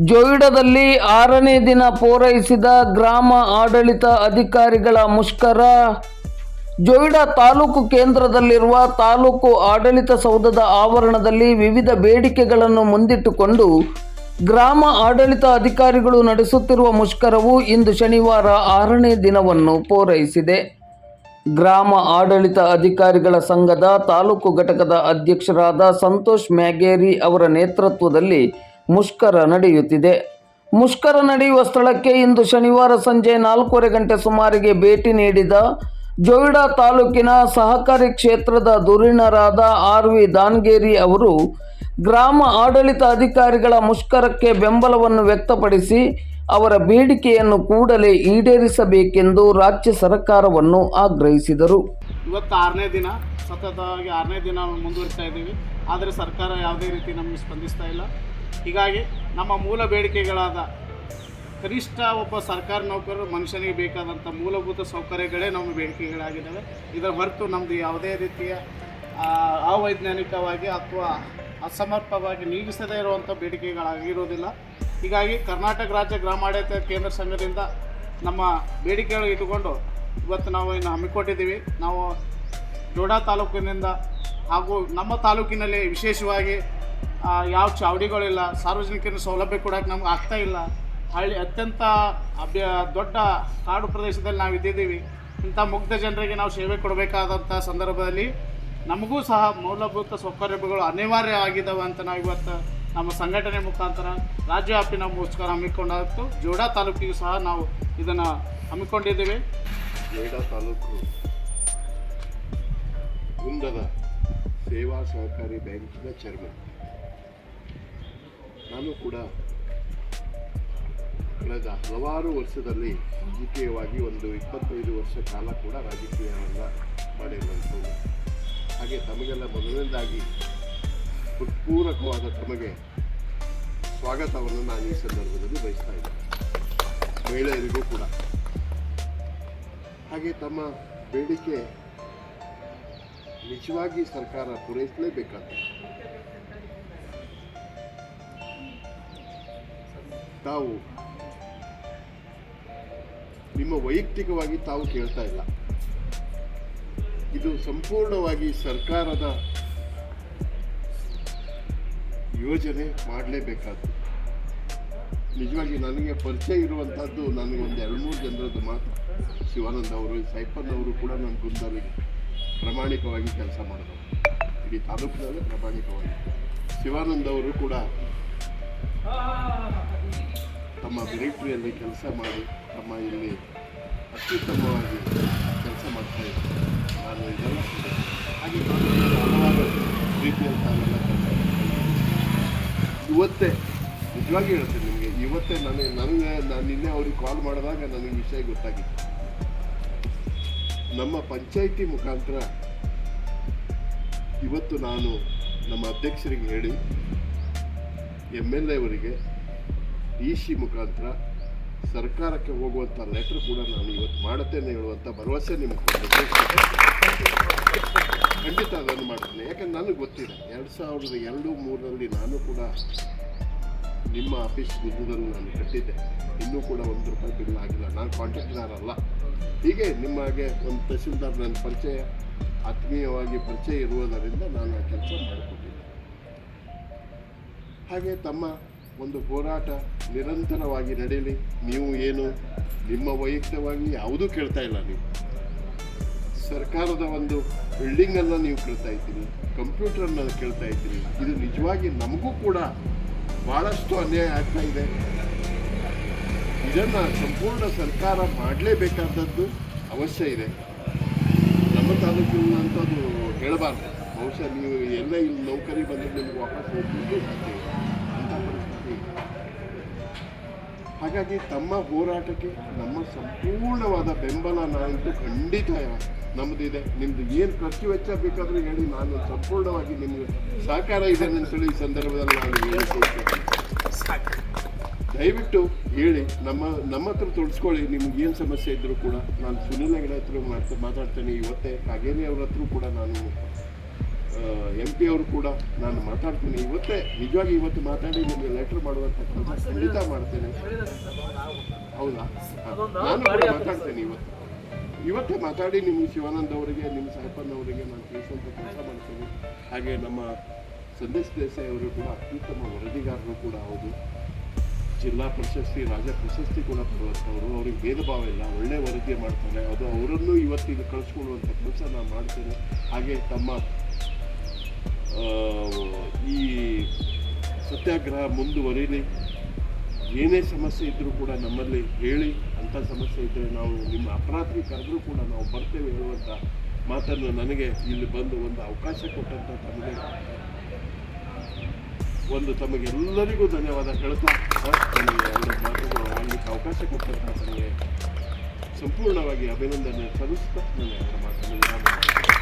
ಜೊಯಿಡಾದಲ್ಲಿ ಆರನೇ ದಿನ ಪೂರೈಸಿದ ಗ್ರಾಮ ಆಡಳಿತ ಅಧಿಕಾರಿಗಳ ಮುಷ್ಕರ. ಜೊಯ್ಡಾ ತಾಲೂಕು ಕೇಂದ್ರದಲ್ಲಿರುವ ತಾಲೂಕು ಆಡಳಿತ ಸೌಧದ ಆವರಣದಲ್ಲಿ ವಿವಿಧ ಬೇಡಿಕೆಗಳನ್ನು ಮುಂದಿಟ್ಟುಕೊಂಡು ಗ್ರಾಮ ಆಡಳಿತ ಅಧಿಕಾರಿಗಳು ನಡೆಸುತ್ತಿರುವ ಮುಷ್ಕರವು ಇಂದು ಶನಿವಾರ ಆರನೇ ದಿನವನ್ನು ಪೂರೈಸಿದೆ. ಗ್ರಾಮ ಆಡಳಿತ ಅಧಿಕಾರಿಗಳ ಸಂಘದ ತಾಲೂಕು ಘಟಕದ ಅಧ್ಯಕ್ಷರಾದ ಸಂತೋಷ್ ಮ್ಯಾಗೇರಿ ಅವರ ನೇತೃತ್ವದಲ್ಲಿ ಮುಷ್ಕರ ನಡೆಯುತ್ತಿದೆ. ಮುಷ್ಕರ ನಡೆಯುವ ಸ್ಥಳಕ್ಕೆ ಇಂದು ಶನಿವಾರ ಸಂಜೆ ನಾಲ್ಕೂವರೆ ಗಂಟೆ ಸುಮಾರಿಗೆ ಭೇಟಿ ನೀಡಿದ ಜೋಯಿಡಾ ತಾಲೂಕಿನ ಸಹಕಾರಿ ಕ್ಷೇತ್ರದ ಧುರೀಣರಾದ ಆರ್ ವಿ ದಾನ್ಗೇರಿ ಅವರು ಗ್ರಾಮ ಆಡಳಿತ ಅಧಿಕಾರಿಗಳ ಮುಷ್ಕರಕ್ಕೆ ಬೆಂಬಲವನ್ನು ವ್ಯಕ್ತಪಡಿಸಿ ಅವರ ಬೇಡಿಕೆಯನ್ನು ಕೂಡಲೇ ಈಡೇರಿಸಬೇಕೆಂದು ರಾಜ್ಯ ಸರ್ಕಾರವನ್ನು ಆಗ್ರಹಿಸಿದರು. ಇವತ್ತು ಆರನೇ ದಿನ, ಸತತವಾಗಿ ಆರನೇ ದಿನ ಮುಂದುವರಿಸ್ತಾ ಇದ್ದೀವಿ. ಆದರೆ ಸರ್ಕಾರ ಯಾವುದೇ ರೀತಿ ನಮಗೆ ಸ್ಪಂದಿಸ್ತಾ ಇಲ್ಲ. ಹೀಗಾಗಿ ನಮ್ಮ ಮೂಲ ಬೇಡಿಕೆಗಳಾದ ಕನಿಷ್ಠ ಒಬ್ಬ ಸರ್ಕಾರಿ ನೌಕರರು ಮನುಷ್ಯನಿಗೆ ಬೇಕಾದಂಥ ಮೂಲಭೂತ ಸೌಕರ್ಯಗಳೇ ನಮ್ಮ ಬೇಡಿಕೆಗಳಾಗಿದ್ದಾವೆ. ಇದರ ಹೊರತು ನಮ್ಮದು ಯಾವುದೇ ರೀತಿಯ ಅವೈಜ್ಞಾನಿಕವಾಗಿ ಅಥವಾ ಅಸಮರ್ಪವಾಗಿ ನೀಗಿಸದೇ ಇರುವಂಥ ಬೇಡಿಕೆಗಳಾಗಿರೋದಿಲ್ಲ ಹೀಗಾಗಿ ಕರ್ನಾಟಕ ರಾಜ್ಯ ಗ್ರಾಮಾಡಳಿತ ಕೇಂದ್ರ ಸಂಘದಿಂದ ನಮ್ಮ ಬೇಡಿಕೆಗಳು ಇಟ್ಟುಕೊಂಡು ಇವತ್ತು ನಾವು ಇನ್ನು ಹಮ್ಮಿಕೊಂಡಿದ್ದೀವಿ ನಾವು ಜೋಡಾ ತಾಲೂಕಿನಿಂದ ಹಾಗೂ ನಮ್ಮ ತಾಲೂಕಿನಲ್ಲಿ ವಿಶೇಷವಾಗಿ ಯಾವ ಚಾವಡಿಗಳಿಲ್ಲ ಸಾರ್ವಜನಿಕರ ಸೌಲಭ್ಯ ಕೊಡೋಕೆ ನಮ್ಗೆ ಆಗ್ತಾ ಇಲ್ಲ. ಹಳ್ಳಿ ಅತ್ಯಂತ ಅಭ್ಯ, ದೊಡ್ಡ ಕಾಡು ಪ್ರದೇಶದಲ್ಲಿ ನಾವು ಇದ್ದಿದ್ದೀವಿ. ಇಂಥ ಮುಗ್ಧ ಜನರಿಗೆ ನಾವು ಸೇವೆ ಕೊಡಬೇಕಾದಂಥ ಸಂದರ್ಭದಲ್ಲಿ ನಮಗೂ ಸಹ ಮೂಲಭೂತ ಸೌಕರ್ಯಗಳು ಅನಿವಾರ್ಯ ಆಗಿದ್ದಾವೆ ಅಂತ ನಾವು ಇವತ್ತು ನಮ್ಮ ಸಂಘಟನೆ ಮುಖಾಂತರ ರಾಜ್ಯವ್ಯಾಪಿ ನಾವು ಮುಷ್ಕರ ಹಮ್ಮಿಕೊಂಡಾಗ್ತು ಜೋಡಾ ತಾಲೂಕಿಗೂ ಸಹ ನಾವು ಇದನ್ನು ಹಮ್ಮಿಕೊಂಡಿದ್ದೀವಿ. ಜೋಡಾ ತಾಲೂಕು ಮುಂದದ ಸೇವಾ ಸಹಕಾರಿ ಬ್ಯಾಂಕಿನ ಚೇರ್ಮನ್ ನಾನು ಕೂಡ ಕಳೆದ ಹಲವಾರು ವರ್ಷದಲ್ಲಿ ರಾಜಕೀಯವಾಗಿ ಒಂದು ಇಪ್ಪತ್ತೈದು ವರ್ಷ ಕಾಲ ಕೂಡ ರಾಜಕೀಯವನ್ನು ಮಾಡಿರುವಂಥದ್ದು. ಹಾಗೆ ತಮಗೆಲ್ಲ ಮೊದಲನೇದಾಗಿ ಹೃತ್ಪೂರ್ವಕವಾದ ತಮಗೆ ಸ್ವಾಗತವನ್ನು ನಾನು ಈ ಸಂದರ್ಭದಲ್ಲಿ ಬಯಸ್ತಾ ಇದ್ದೇನೆ. ಮಹಿಳೆಯರಿಗೂ ಕೂಡ. ಹಾಗೆ ತಮ್ಮ ಬೇಡಿಕೆ ನಿಜವಾಗಿ ಸರ್ಕಾರ ಪೂರೈಸಲೇಬೇಕಾದ ತಾವು ನಿಮ್ಮ ವೈಯಕ್ತಿಕವಾಗಿ ತಾವು ಕೇಳ್ತಾ ಇಲ್ಲ. ಇದು ಸಂಪೂರ್ಣವಾಗಿ ಸರ್ಕಾರದ ಯೋಜನೆ ಮಾಡಲೇಬೇಕಾದ್ದು. ನಿಜವಾಗಿ ನನಗೆ ಪರಿಚಯ ಇರುವಂಥದ್ದು ನನಗೆ ಒಂದು ಎರಡು ಮೂರು ಜನರದ್ದು ಮಾತು. ಶಿವಾನಂದ ಅವರು, ಸೈಪನ್ ಅವರು ಕೂಡ ನನ್ನ ಗುಂದಲ್ಲಿ ಪ್ರಾಮಾಣಿಕವಾಗಿ ಕೆಲಸ ಮಾಡಿದವರು ಇಡೀ ತಾಲೂಕಿನಲ್ಲೇ ಪ್ರಾಮಾಣಿಕವಾಗಿ. ಶಿವಾನಂದ ಅವರು ಕೂಡ ತಮ್ಮ ಮಿಲಿಟ್ರಿಯಲ್ಲಿ ಕೆಲಸ ಮಾಡಿ ತಮ್ಮ ಇಲ್ಲಿ ಅತ್ಯುತ್ತಮವಾಗಿ ಕೆಲಸ ಮಾಡ್ತಾ ಇದ್ದಾರೆ. ನಾನು ಇದೆಲ್ಲ ಹಾಗೆ ಹಲವಾರು ರೀತಿಯಲ್ಲಿ ತಾನೆಲ್ಲ ಕೆಲಸ ಇವತ್ತೇ, ನಿಜವಾಗಿ ಹೇಳ್ತೀನಿ ನಿಮಗೆ, ಇವತ್ತೇ ನನಗೆ ನನಗೆ, ನಾನು ನಿನ್ನೆ ಅವ್ರಿಗೆ ಕಾಲ್ ಮಾಡಿದಾಗ ನನಗೆ ವಿಷಯ ಗೊತ್ತಾಗಿತ್ತು. ನಮ್ಮ ಪಂಚಾಯಿತಿ ಮುಖಾಂತರ ಇವತ್ತು ನಾನು ನಮ್ಮ ಅಧ್ಯಕ್ಷರಿಗೆ ಹೇಳಿ ಎಂ ಎಲ್ ಎ ಅವರಿಗೆ ಡಿ ಸಿ ಮುಖಾಂತರ ಸರ್ಕಾರಕ್ಕೆ ಹೋಗುವಂಥ ಲೆಟ್ರ್ ಕೂಡ ನಾನು ಇವತ್ತು ಮಾಡುತ್ತೇನೆ ಹೇಳುವಂಥ ಭರವಸೆ ನಿಮಗೆ ಖಂಡಿತ ಅದನ್ನು ಮಾಡ್ತೇನೆ. ಯಾಕಂದ್ರೆ ನನಗೆ ಗೊತ್ತಿದೆ, ಎರಡು ಸಾವಿರದ ಎರಡು ಮೂರರಲ್ಲಿ ನಾನು ಕೂಡ ನಿಮ್ಮ ಆಫೀಸ್ ನಿಧಿದಲ್ಲಿ ನಾನು ಕಟ್ಟಿದ್ದೆ. ಇನ್ನೂ ಕೂಡ ಒಂದು ರೂಪಾಯಿ ಬಿಲ್ ಆಗಿಲ್ಲ. ನಾನು ಕಾಂಟ್ರಾಕ್ಟರ್ ಅಲ್ಲ ಹೀಗೆ ನಿಮಗೆ ಒಂದು ತಹಸೀಲ್ದಾರ್ ನನ್ನ ಪರಿಚಯ, ಆತ್ಮೀಯವಾಗಿ ಪರಿಚಯ ಇರುವುದರಿಂದ ನಾನು ಆ ಕೆಲಸ ಮಾಡಿಕೊಟ್ಟಿದ್ದೆ ಹಾಗೆ ತಮ್ಮ ಒಂದು ಹೋರಾಟ ನಿರಂತರವಾಗಿ ನಡೆಯಲಿ. ನೀವು ಏನು ನಿಮ್ಮ ವೈಯಕ್ತಿಕವಾಗಿ ಯಾವುದೂ ಕೇಳ್ತಾ ಇಲ್ಲ ನೀವು. ಸರ್ಕಾರದ ಒಂದು ಬಿಲ್ಡಿಂಗನ್ನು ನೀವು ಕೇಳ್ತಾ ಇದ್ದೀರಿ ಕಂಪ್ಯೂಟರನ್ನು ಕೇಳ್ತಾ ಇದ್ದೀರಿ. ಇದು ನಿಜವಾಗಿ ನಮಗೂ ಕೂಡ ಭಾಳಷ್ಟು ಅನ್ಯಾಯ ಆಗ್ತಾ ಇದೆ. ಇದನ್ನು ಸಂಪೂರ್ಣ ಸರ್ಕಾರ ಮಾಡಲೇಬೇಕಾದದ್ದು ಅವಶ್ಯ ಇದೆ. ನಮ್ಮ ತಾಲೂಕಿನಂಥದ್ದು ಹೇಳಬಾರ್ದು. ಬಹುಶಃ ನೀವು ಎಲ್ಲ ಇಲ್ಲಿ ನೌಕರಿ ಬಂದರೆ ನಿಮಗೆ ವಾಪಸ್ ಹೋಗ್ಲಿಕ್ಕೆ ಸಾಧ್ಯ. ಅಂಥ ಪರಿಸ್ಥಿತಿ ಹಾಗಾಗಿ ತಮ್ಮ ಹೋರಾಟಕ್ಕೆ ನಮ್ಮ ಸಂಪೂರ್ಣವಾದ ಬೆಂಬಲ ನಾನಂತೂ ಖಂಡಿತ ನಮ್ಮದಿದೆ ನಿಮ್ದು ಏನು ಖರ್ಚು ವೆಚ್ಚ ಬೇಕಾದರೂ ಹೇಳಿ, ನಾನು ಸಂಪೂರ್ಣವಾಗಿ ನಿಮಗೆ ಸಹಕಾರ ಇದೆ ಅಂತೇಳಿ ಈ ಸಂದರ್ಭದಲ್ಲಿ ನಾನು ಹೇಳಿಕೊಳ್ತೇನೆ ದಯವಿಟ್ಟು ಹೇಳಿ, ನಮ್ಮ ನಮ್ಮ ಹತ್ರ ತೊಡಸ್ಕೊಳ್ಳಿ. ನಿಮ್ಗೆ ಏನು ಸಮಸ್ಯೆ ಇದ್ದರೂ ಕೂಡ ನಾನು ಸುನಿಲ್ ಹೆಗಡೆ ಹತ್ರ ಮಾತಾಡ್ತೇನೆ. ಇವತ್ತೇ ಕಾಗೇರಿ ಅವ್ರ ಹತ್ರ ಕೂಡ ನಾನು ಎಂ ಪಿ ಅವರು ಕೂಡ ನಾನು ಮಾತಾಡ್ತೀನಿ. ಇವತ್ತೇ ನಿಜವಾಗಿ ಇವತ್ತು ಮಾತಾಡಿ ನಿಮಗೆ ಲೆಟರ್ ಮಾಡುವಂಥ ಕೆಲಸ ಖಂಡಿತ ಮಾಡ್ತೇನೆ. ಹೌದಾ. ನಾನು ಮಾತಾಡ್ತೇನೆ ಇವತ್ತು. ಇವತ್ತೇ ಮಾತಾಡಿ ನಿಮ್ಮ ಶಿವಾನಂದ್ ಅವರಿಗೆ ನಿಮ್ಮ ಸಾಹೇಬನ್ ಅವರಿಗೆ ನಾನು ತಿಳಿಸುವಂಥ ಕೆಲಸ ಮಾಡ್ತೇನೆ. ಹಾಗೆ ನಮ್ಮ ಸಂದೇಶ್ ದೇಸಾಯಿ ಅವರು ಕೂಡ ಅತ್ಯುತ್ತಮ ವರದಿಗಾರರು ಕೂಡ ಹೌದು. ಜಿಲ್ಲಾ ಪ್ರಶಸ್ತಿ ರಾಜ್ಯ ಪ್ರಶಸ್ತಿ ಕೂಡ ಪಡುವಂಥವ್ರು ಅವ್ರಿಗೆ ಭೇದ ಭಾವ ಇಲ್ಲ. ಒಳ್ಳೆ ವರದಿ ಮಾಡ್ತಾರೆ. ಅದು ಅವರನ್ನು ಇವತ್ತಿಗೆ ಕಳಿಸ್ಕೊಳ್ಳುವಂಥ ಕೆಲಸ ನಾನು ಮಾಡ್ತೇನೆ. ಹಾಗೆ ತಮ್ಮ ಈ ಸತ್ಯಾಗ್ರಹ ಮುಂದುವರಿಲಿ, ಏನೇ ಸಮಸ್ಯೆ ಇದ್ದರೂ ಕೂಡ ನಮ್ಮಲ್ಲಿ ಹೇಳಿ ಅಂಥ ಸಮಸ್ಯೆ ಇದ್ದರೆ ನಾವು ನಿಮ್ಮ ಅಪರಾಧಿ ಕರೆದರೂ ಕೂಡ ನಾವು ಬರ್ತೇವೆ ಹೇಳುವಂಥ ಮಾತನ್ನು ನನಗೆ ಇಲ್ಲಿ ಬಂದು ಒಂದು ಅವಕಾಶ ಕೊಟ್ಟಂಥ ತಮಗೆ ಒಂದು ತಮಗೆಲ್ಲರಿಗೂ ಧನ್ಯವಾದ ಹೇಳ್ತಾ ನನಗೆ ಮಾತುಗಳು ಆಡಲಿಕ್ಕೆ ಅವಕಾಶ ಕೊಟ್ಟಂತ ತಮಗೆ ಸಂಪೂರ್ಣವಾಗಿ ಅಭಿನಂದನೆ ಸಲ್ಲಿಸ್ತಾ ನಾನು ಎರಡು ಮಾತನ್ನು.